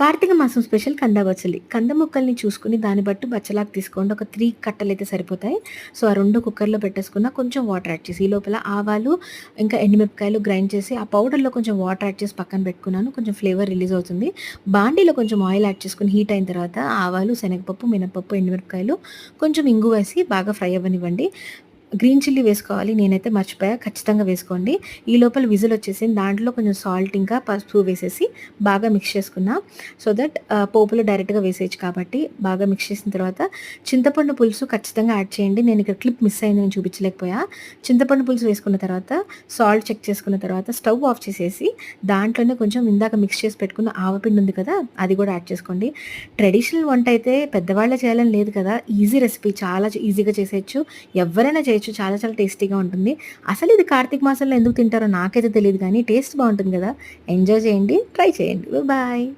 కార్తీక మాసం స్పెషల్ కంద బచ్చలి కంద ముక్కల్ని చూసుకుని దాన్ని బట్టి బచ్చలాగా తీసుకోండి. ఒక త్రీ కట్టలు అయితే సరిపోతాయి. సో ఆ రెండు కుక్కర్లో పెట్టేసుకున్న కొంచెం వాటర్ యాడ్ చేసి ఈ లోపల ఆవాలు ఇంకా ఎండుమిరపకాయలు గ్రైండ్ చేసి ఆ పౌడర్లో కొంచెం వాటర్ యాడ్ చేసి పక్కన పెట్టుకున్నాను. కొంచెం ఫ్లేవర్ రిలీజ్ అవుతుంది. బాండీలో కొంచెం ఆయిల్ యాడ్ చేసుకుని హీట్ అయిన తర్వాత ఆవాలు శనగపప్పు మినపప్పు ఎండుమిరపకాయలు కొంచెం ఇంగు వేసి బాగా ఫ్రై అవ్వనివ్వండి. గ్రీన్ చిల్లీ వేసుకోవాలి నేనైతే మర్చిపోయా ఖచ్చితంగా వేసుకోండి. ఈ లోపల విజిల్ వచ్చేసి దాంట్లో కొంచెం సాల్ట్ ఇంకా పసుపు వేసేసి బాగా మిక్స్ చేసుకున్నా. సో దట్ పోపులో డైరెక్ట్గా వేసేయచ్చు కాబట్టి బాగా మిక్స్ చేసిన తర్వాత చింతపండు పులుసు ఖచ్చితంగా యాడ్ చేయండి. నేను ఇక్కడ క్లిప్ మిస్ అయింది నేను చూపించలేకపోయా. చింతపండు పులుసు వేసుకున్న తర్వాత సాల్ట్ చెక్ చేసుకున్న తర్వాత స్టవ్ ఆఫ్ చేసేసి దాంట్లోనే కొంచెం ఇందాక మిక్స్ చేసి పెట్టుకున్న ఆవపిండి ఉంది కదా అది కూడా యాడ్ చేసుకోండి. ట్రెడిషనల్ వంట అయితే పెద్దవాళ్ళే చేయాలని లేదు కదా ఈజీ రెసిపీ చాలా ఈజీగా చేసేయచ్చు. ఎవరైనా చేయొచ్చు చాలా చాలా టేస్టీగా ఉంటుంది. అసలు ఇది కార్తీక మాసంలో ఎందుకు తింటారో నాకైతే తెలియదు కానీ టేస్ట్ బాగుంటుంది కదా. ఎంజాయ్ చేయండి ట్రై చేయండి. బాయ్